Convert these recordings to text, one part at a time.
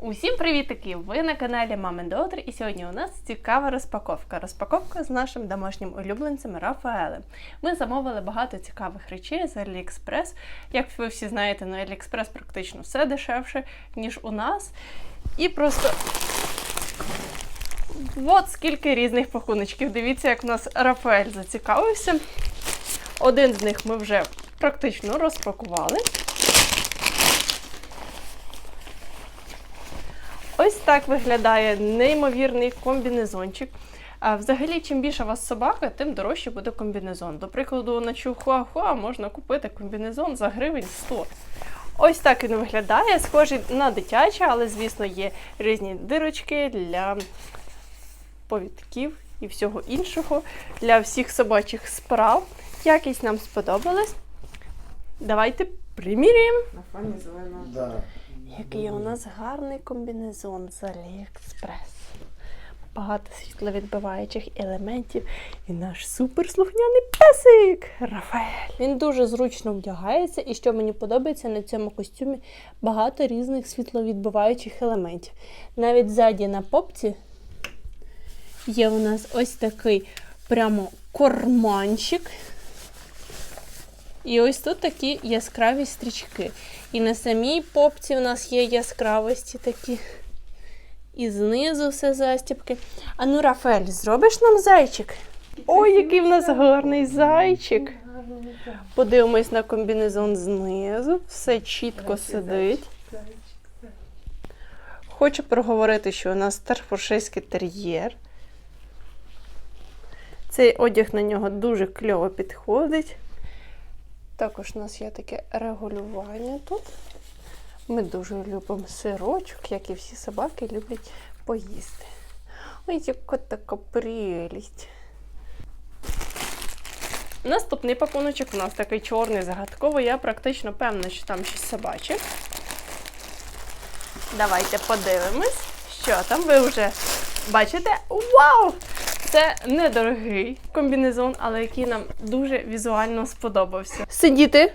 Усім привітики! Ви на каналі Мамин Дотр, і сьогодні у нас цікава розпаковка. Розпаковка з нашим домашнім улюбленцем Рафаелем. Ми замовили багато цікавих речей з AliExpress. Як ви всі знаєте, на AliExpress практично все дешевше, ніж у нас. І просто от скільки різних пакуночків. Дивіться, як у нас Рафаель зацікавився. Один з них ми вже практично розпакували. Ось так виглядає неймовірний комбінезончик. А взагалі, чим більше у вас собака, тим дорожче буде комбінезон. До прикладу, на Чихуахуа можна купити комбінезон за гривень 100. Ось так він виглядає, схожий на дитячий, але, звісно, є різні дирочки для повідків і всього іншого, для всіх собачих справ. Якість нам сподобалась. Давайте приміряємо. На фоні зеленого. Да. Який у нас гарний комбінезон з Aliexpress. Багато світловідбиваючих елементів. І наш суперслухняний песик Рафаель. Він дуже зручно вдягається, і що мені подобається на цьому костюмі багато різних світловідбиваючих елементів. Навіть ззаді на попці є у нас ось такий прямо карманчик. І ось тут такі яскраві стрічки. І на самій попці у нас є яскравості такі. І знизу все застібки. А ну, Рафель, зробиш нам зайчик? Ой, який в нас гарний зайчик. Подивимось на комбінезон знизу. Все чітко сидить. Хочу проговорити, що у нас старфоршейський тер'єр. Цей одяг на нього дуже кльово підходить. Також у нас є таке регулювання тут. Ми дуже любимо сирочок, як і всі собаки люблять поїсти. Ой, яка така прелість. Наступний пакуночок у нас такий чорний, загадковий. Я практично певна, що там щось собаче. Давайте подивимось, що там ви вже бачите. Вау! Це недорогий комбінезон, але який нам дуже візуально сподобався. Сидіти.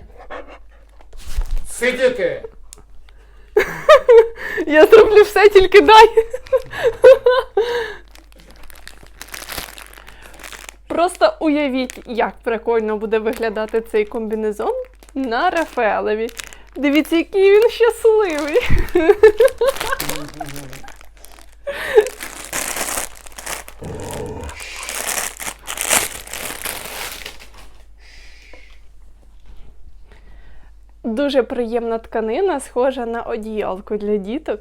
Сидіти! Я зроблю все, тільки дай. Просто уявіть, як прикольно буде виглядати цей комбінезон на Рафаелеві. Дивіться, який він щасливий. Дуже приємна тканина, схожа на одіялку для діток.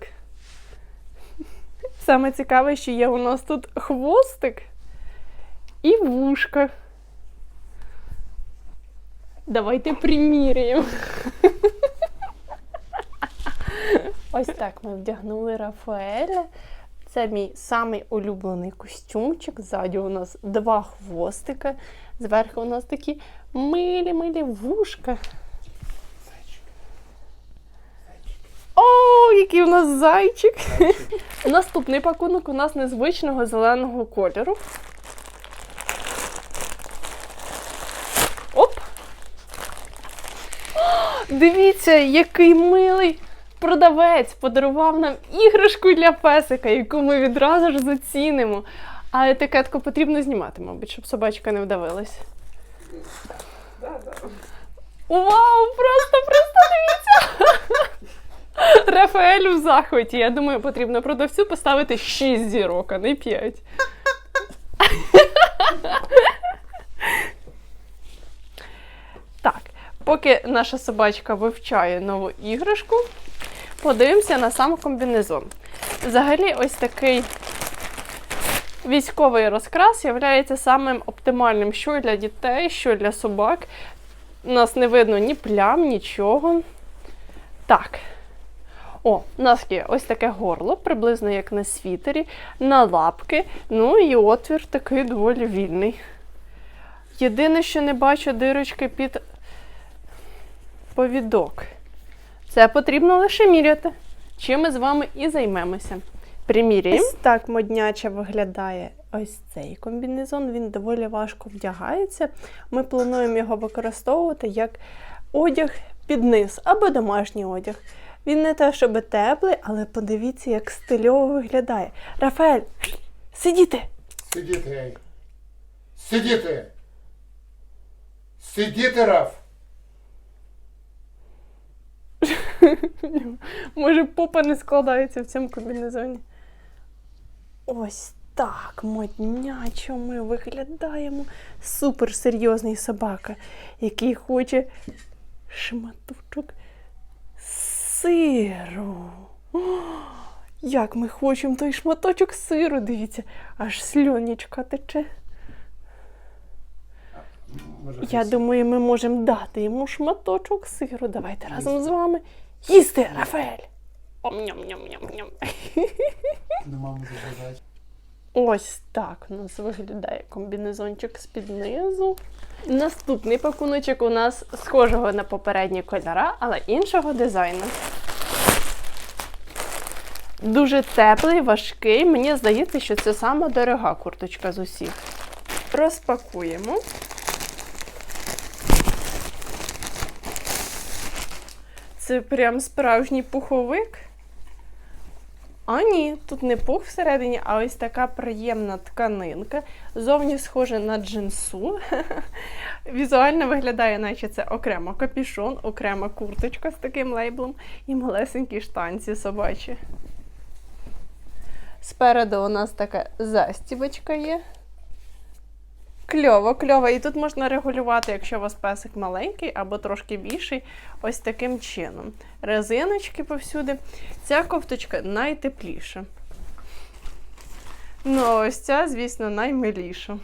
Саме цікаве, що є у нас тут хвостик і вушка. Давайте приміряємо. Ось так ми вдягнули Рафаеля. Це мій самий улюблений костюмчик. Ззаді у нас два хвостика. Зверху у нас такі милі-милі вушка. О, який у нас зайчик! Наступний пакунок у нас незвичного зеленого кольору. Оп! О, дивіться, який милий продавець подарував нам іграшку для песика, яку ми відразу ж зацінимо. А етикетку потрібно знімати, мабуть, щоб собачка не вдавилась. Вау! Просто просто дивіться! Рафаель у захваті. Я думаю, потрібно продавцю поставити 6 зірок, а не 5. Так, поки наша собачка вивчає нову іграшку, подивимося на сам комбінезон. Взагалі, ось такий військовий розкрас є самим оптимальним що для дітей, що для собак. У нас не видно ні плям, нічого. Так. О, у нас є ось таке горло, приблизно як на світері, на лапки, ну і отвір такий доволі вільний. Єдине, що не бачу дирочки під повідок. Це потрібно лише міряти. Чим ми з вами і займемося. Приміряємо. Ось так модняче виглядає ось цей комбінезон. Він доволі важко вдягається. Ми плануємо його використовувати як одяг під низ або домашній одяг. Він не те, щоб теплий, але подивіться, як стильово виглядає. Рафаель, сидіти! Сидіти. Сидіти. Сидіти, Раф. Може, попа не складається в цьому комбінезоні. Ось так, моднячо ми виглядаємо. Супер серйозний собака, який хоче шматочок сиру. О, як ми хочемо той шматочок сиру, дивіться, аж сльонічка тече. Я думаю, ми можемо дати йому шматочок сиру. Давайте разом з вами їсти, Рафаель. Ом-ням-ням-ням-ням. Ось так у нас виглядає комбінезончик з-під низу. Наступний пакуночок у нас схожого на попередні кольора, але іншого дизайну. Дуже теплий, важкий. Мені здається, що це сама дорога курточка з усіх. Розпакуємо. Це прям справжній пуховик. А ні, тут не пух всередині, а ось така приємна тканинка. Зовні схоже на джинсу. Візуально виглядає, наче це окремо капішон, окрема курточка з таким лейблом і малесенькі штанці собачі. Спереду у нас така застібочка є. Кльово, кльово. І тут можна регулювати, якщо у вас песик маленький або трошки більший, ось таким чином. Резиночки повсюди. Ця кофточка найтепліша. Ну, ось ця, звісно, наймиліша.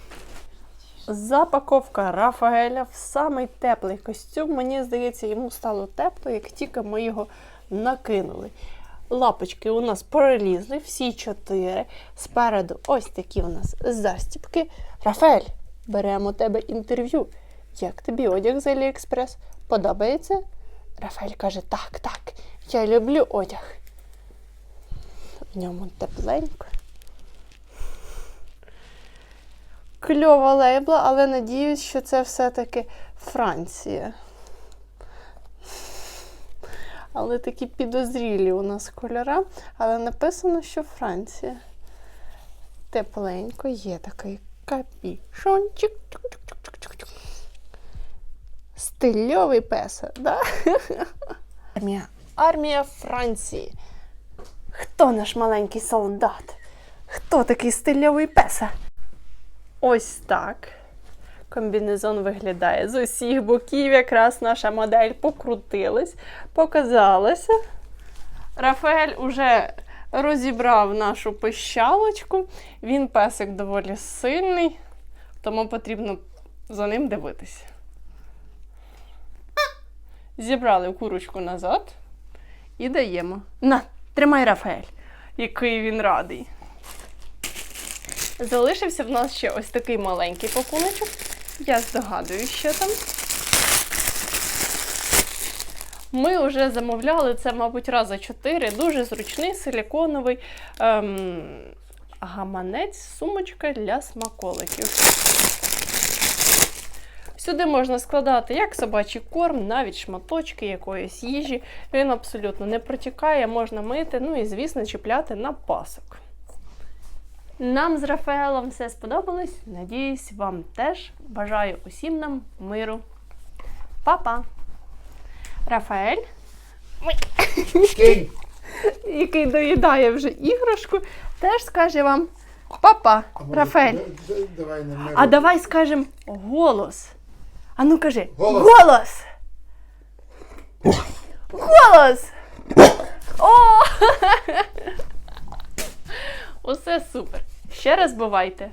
Запаковка Рафаеля в самий теплий костюм. Мені здається, йому стало тепло, як тільки ми його накинули. Лапочки у нас пролізли, всі чотири. Спереду ось такі у нас застіпки. Рафаель, беремо у тебе інтерв'ю. Як тобі одяг з Аліекспрес? Подобається? Рафаель каже: так, так, я люблю одяг. В ньому тепленько. Кльова лейбла, але надіюсь, що це все-таки Франція. Але такі підозрілі у нас кольора, але написано, що Франція. Тепленько є такий капішончик. Стильовий песа, да? Армія. Армія Франції. Хто наш маленький солдат? Хто такий стильовий песа? Ось так. Комбінезон виглядає з усіх боків. Якраз наша модель покрутилась, показалася. Рафаель уже розібрав нашу пищалочку. Він песик доволі сильний, тому потрібно за ним дивитися. Зібрали курочку назад і даємо. На, тримай Рафаель, який він радий. Залишився в нас ще ось такий маленький пакуночок. Я здогадую, що там. Ми вже замовляли це, мабуть, раз за чотири. Дуже зручний силіконовий ем, гаманець, сумочка для смаколиків. Сюди можна складати як собачий корм, навіть шматочки якоїсь їжі. Він абсолютно не протікає, можна мити, ну і, звісно, чіпляти на пасок. Нам з Рафаелом все сподобалось. Надіюсь, вам теж. Бажаю усім нам миру. Па-па! Рафаель, Кинь. який доїдає вже іграшку, теж скаже вам па-па, А Рафаель. Давай не ми. А давай скажемо голос. А ну кажи. Голос. Голос. Голос. О! Усе супер. Ще раз бувайте.